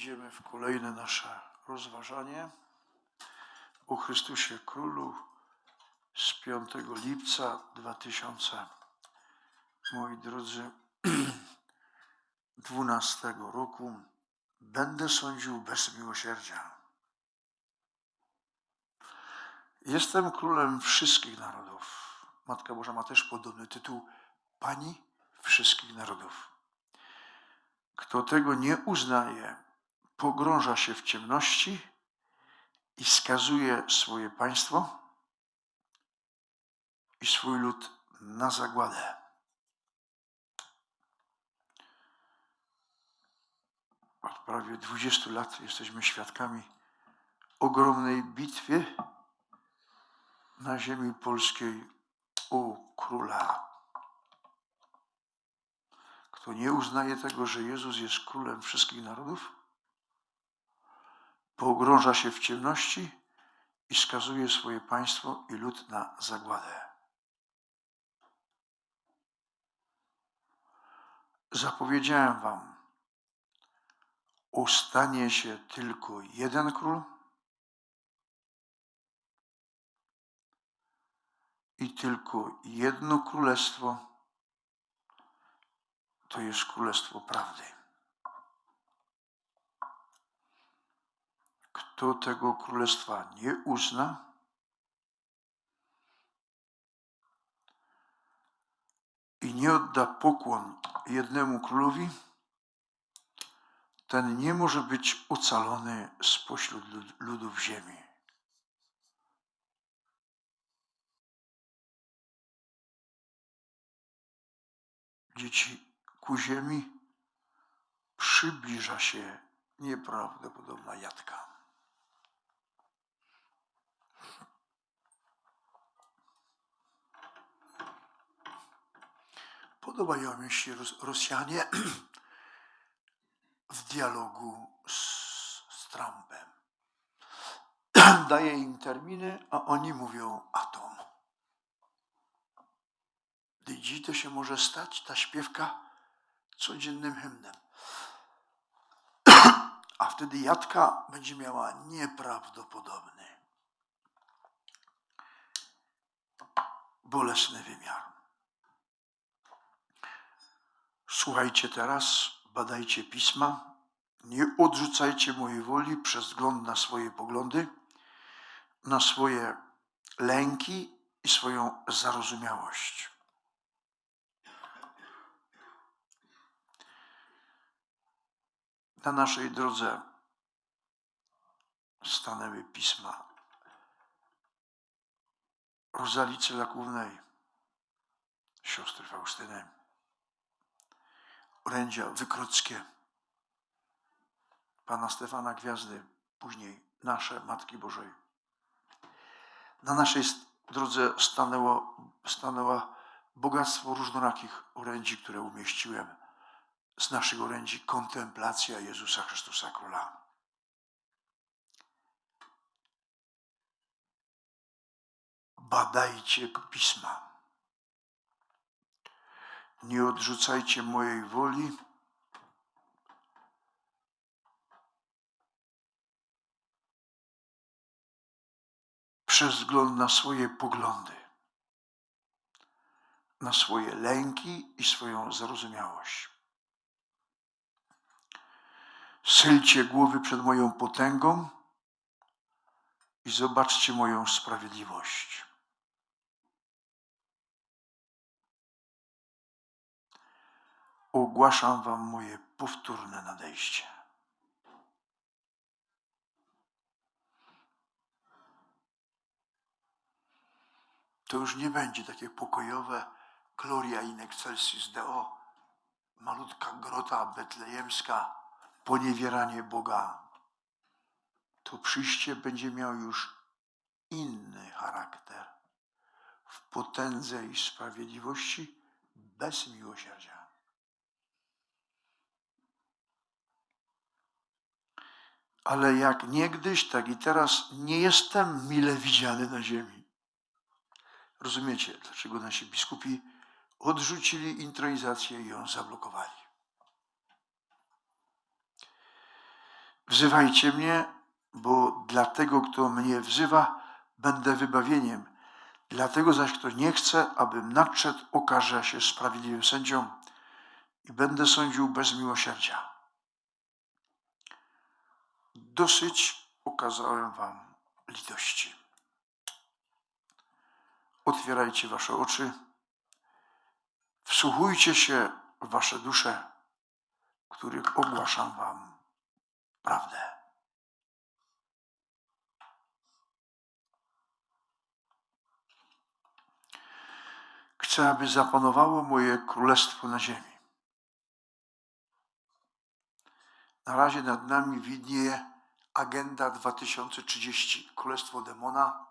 Idziemy w kolejne nasze rozważanie o Chrystusie Królu z 5 lipca 2000, moi drodzy, 12 roku. Będę sądził bez miłosierdzia. Jestem królem wszystkich narodów. Matka Boża ma też podobny tytuł Pani wszystkich narodów. Kto tego nie uznaje, pogrąża się w ciemności i skazuje swoje państwo i swój lud na zagładę. Od prawie 20 lat jesteśmy świadkami ogromnej bitwy na ziemi polskiej u króla. Kto nie uznaje tego, że Jezus jest królem wszystkich narodów, pogrąża się w ciemności i skazuje swoje państwo i lud na zagładę. Zapowiedziałem wam, ustanie się tylko jeden król i tylko jedno królestwo to jest królestwo prawdy. Kto tego królestwa nie uzna, i nie odda pokłon jednemu królowi, ten nie może być ocalony spośród ludów ziemi. Dzieci ku ziemi przybliża się nieprawdopodobna jadka. Podobają mi się Rosjanie w dialogu z, Trumpem. Daje im terminy, a oni mówią atom. Dziś to się może stać, ta śpiewka, codziennym hymnem. A wtedy Jadka będzie miała nieprawdopodobny, bolesny wymiar. Słuchajcie teraz, badajcie pisma, nie odrzucajcie mojej woli przez wzgląd na swoje poglądy, na swoje lęki i swoją zarozumiałość. Na naszej drodze stanęły pisma Rozalicy Lakównej, siostry Faustyny, orędzia wykrockie pana Stefana Gwiazdy, później nasze Matki Bożej. Na naszej drodze stanęło, stanęło bogactwo różnorakich orędzi, które umieściłem z naszych orędzi kontemplacja Jezusa Chrystusa Króla. Badajcie pisma. Nie odrzucajcie mojej woli. Przez wzgląd na swoje poglądy, na swoje lęki i swoją zrozumiałość. Sylcie głowy przed moją potęgą i zobaczcie moją sprawiedliwość. Ogłaszam wam moje powtórne nadejście. To już nie będzie takie pokojowe. Gloria in excelsis Deo, malutka grota betlejemska, poniewieranie Boga, to przyjście będzie miało już inny charakter. W potędze i sprawiedliwości bez miłosierdzia. Ale jak niegdyś, tak i teraz nie jestem mile widziany na ziemi. Rozumiecie, dlaczego nasi biskupi odrzucili intronizację i ją zablokowali? Wzywajcie mnie, bo dla tego, kto mnie wzywa, będę wybawieniem. Dlatego zaś, kto nie chce, abym nadszedł, okaże się sprawiedliwym sędzią i będę sądził bez miłosierdzia. Dosyć okazałem wam litości. Otwierajcie wasze oczy, wsłuchujcie się w wasze dusze, których ogłaszam wam prawdę. Chcę, aby zapanowało moje królestwo na ziemi. Na razie nad nami widnieje Agenda 2030, Królestwo Demona,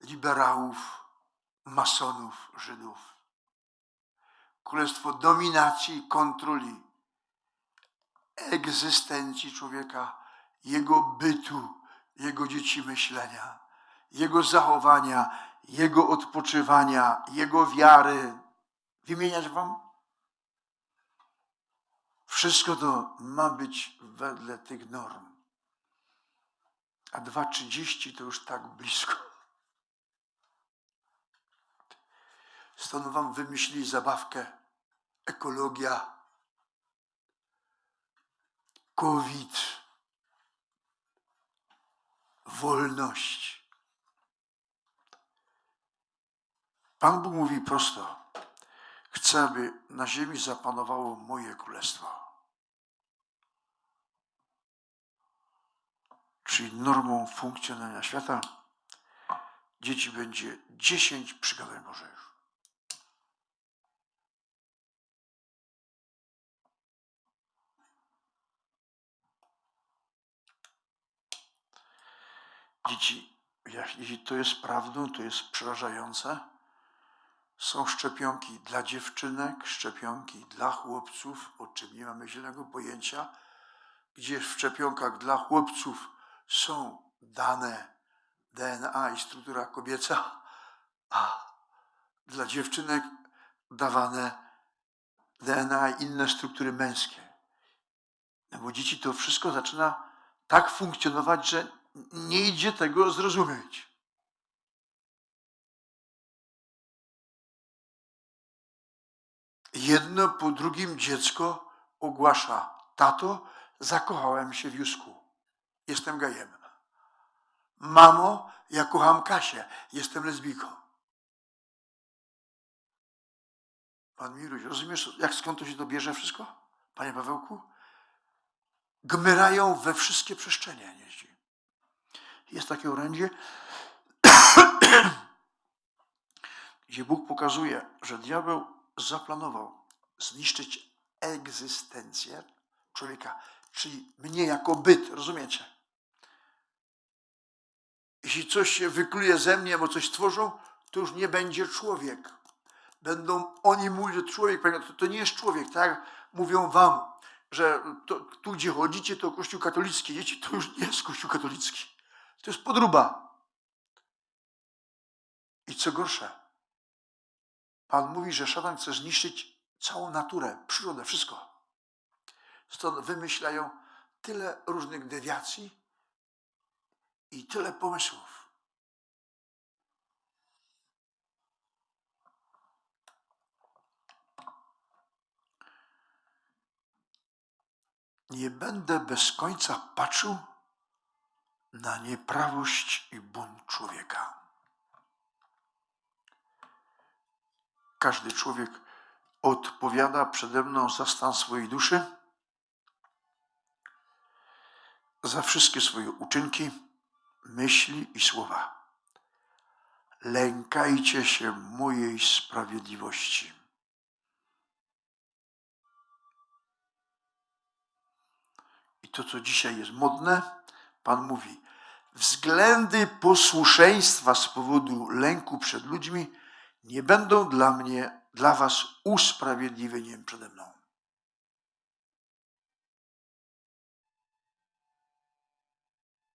liberałów, masonów, Żydów. Królestwo dominacji i kontroli egzystencji człowieka, jego bytu, jego dzieci myślenia, jego zachowania, jego odpoczywania, jego wiary. Wymieniać wam? Wszystko to ma być wedle tych norm. A 2,30 to już tak blisko. Stąd wam wymyślili zabawkę ekologia, COVID, wolność. Pan Bóg mówi prosto: Chcę, aby na ziemi zapanowało moje królestwo. Czyli normą funkcjonowania świata dzieci będzie 10 przykazań Bożych. Dzieci, jeśli to jest prawdą, to jest przerażające. Są szczepionki dla dziewczynek, szczepionki dla chłopców, o czym nie mamy zielonego pojęcia, gdzie w szczepionkach dla chłopców są dane DNA i struktura kobieca, a dla dziewczynek dawane DNA i inne struktury męskie. No bo dzieci to wszystko zaczyna tak funkcjonować, że nie idzie tego zrozumieć. Jedno po drugim dziecko ogłasza: Tato, zakochałem się w Jusku. Jestem gejem. Mamo, ja kocham Kasię. Jestem lesbijką. Pan Miruś, rozumiesz, jak skąd to się to bierze wszystko? Panie Pawełku? Gmyrają we wszystkie przestrzenie jeździ. Jest takie orędzie, gdzie Bóg pokazuje, że diabeł zaplanował zniszczyć egzystencję człowieka, czyli mnie jako byt, rozumiecie? Jeśli coś się wykluje ze mnie, albo coś tworzą, to już nie będzie człowiek. Będą oni mówić, że człowiek, panie, to, to nie jest człowiek, tak mówią wam, że to, tu, gdzie chodzicie, to kościół katolicki. Dzieci, to już nie jest kościół katolicki. To jest podruba. I co gorsze, Pan mówi, że szatan chce zniszczyć całą naturę, przyrodę, wszystko. Stąd wymyślają tyle różnych dewiacji i tyle pomysłów. Nie będę bez końca patrzył na nieprawość i bunt człowieka. Każdy człowiek odpowiada przede mną za stan swojej duszy, za wszystkie swoje uczynki, myśli i słowa. Lękajcie się mojej sprawiedliwości. I to, co dzisiaj jest modne, Pan mówi, względy posłuszeństwa z powodu lęku przed ludźmi nie będą dla mnie, dla was usprawiedliwieniem przede mną.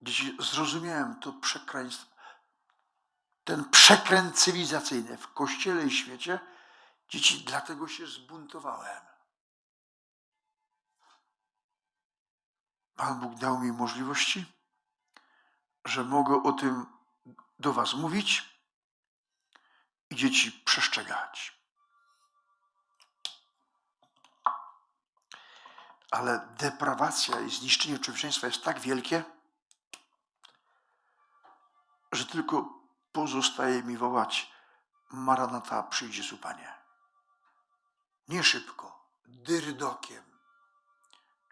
Dzieci, zrozumiałem to przekleństwo, ten przekręt cywilizacyjny w Kościele i świecie. Dzieci, dlatego się zbuntowałem. Pan Bóg dał mi możliwości, że mogę o tym do Was mówić i dzieci przestrzegać. Ale deprawacja i zniszczenie człowieczeństwa jest tak wielkie, że tylko pozostaje mi wołać Maranata, przyjdzie su Panie. Nie szybko, dyrdokiem,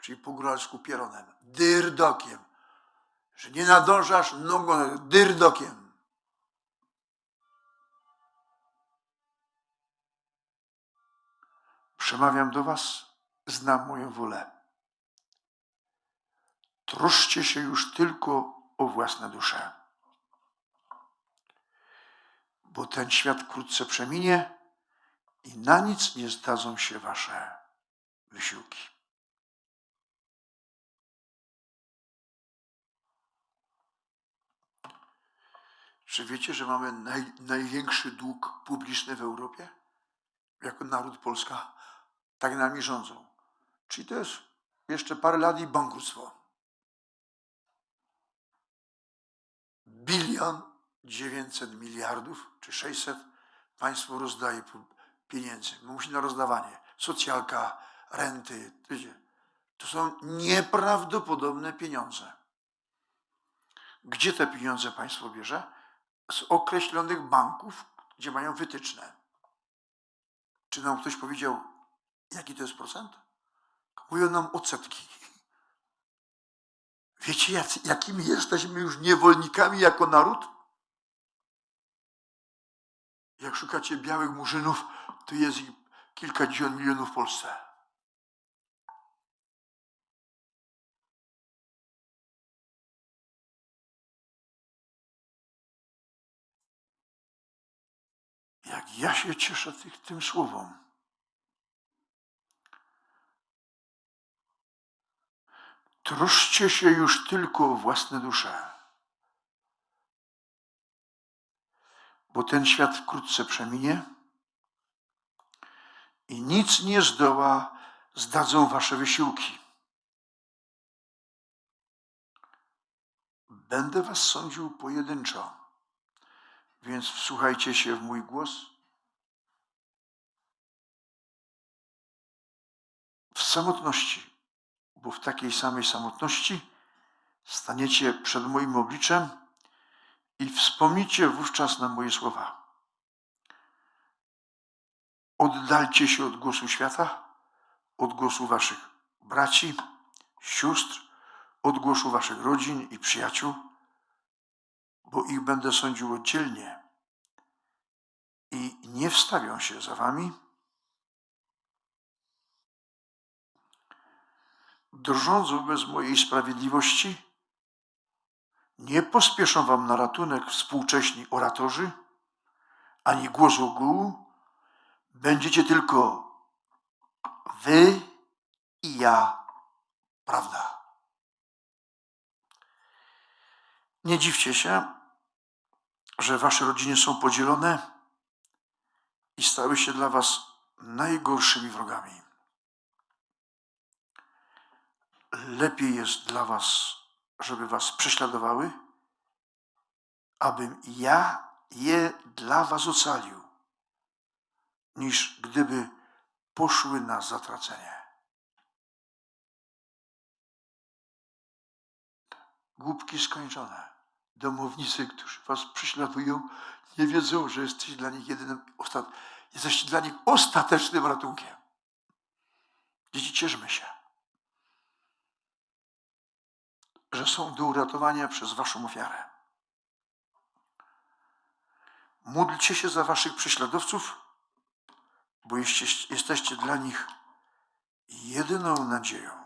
czyli po góralsku pieronem, dyrdokiem, że nie nadążasz nogą, dyrdokiem. Przemawiam do Was, znam moją wolę. Troszcie się już tylko o własne dusze, bo ten świat wkrótce przeminie i na nic nie zdadzą się Wasze wysiłki. Czy wiecie, że mamy naj, największy dług publiczny w Europie? Jako naród Polska tak nami rządzą. Czyli to jest jeszcze parę lat i bankructwo. Bilion 900 miliardów czy 600 państwo rozdaje pieniędzy. Musi na rozdawanie. Socjalka, renty. To są nieprawdopodobne pieniądze. Gdzie te pieniądze państwo bierze? Z określonych banków, gdzie mają wytyczne. Czy nam ktoś powiedział, jaki to jest procent? Mówią nam odsetki. Wiecie, jakimi jesteśmy już niewolnikami jako naród? Jak szukacie białych murzynów, to jest ich kilkadziesiąt milionów w Polsce. Jak ja się cieszę tych, tym słowom. Troszcie się już tylko o własne dusze, bo ten świat wkrótce przeminie i nic nie zdoła, zdadzą wasze wysiłki. Będę was sądził pojedynczo, więc wsłuchajcie się w mój głos. W samotności bo w takiej samej samotności staniecie przed moim obliczem i wspomnicie wówczas na moje słowa. Oddalcie się od głosu świata, od głosu waszych braci, sióstr, od głosu waszych rodzin i przyjaciół, bo ich będę sądził oddzielnie i nie wstawią się za wami drżąc wobec mojej sprawiedliwości? Nie pospieszą wam na ratunek współcześni oratorzy, ani głos ogółu. Będziecie tylko wy i ja, prawda? Nie dziwcie się, że wasze rodziny są podzielone i stały się dla was najgorszymi wrogami. lepiej jest dla was, żeby was prześladowały, abym ja je dla was ocalił, niż gdyby poszły na zatracenie. Głupki skończone. Domownicy, którzy was prześladują, nie wiedzą, że jesteś dla nich jedynym, ostat... jesteście dla nich ostatecznym ratunkiem. Dzieci, cieszmy się. Że są do uratowania przez Waszą ofiarę. Módlcie się za Waszych prześladowców, bo jesteście dla nich jedyną nadzieją.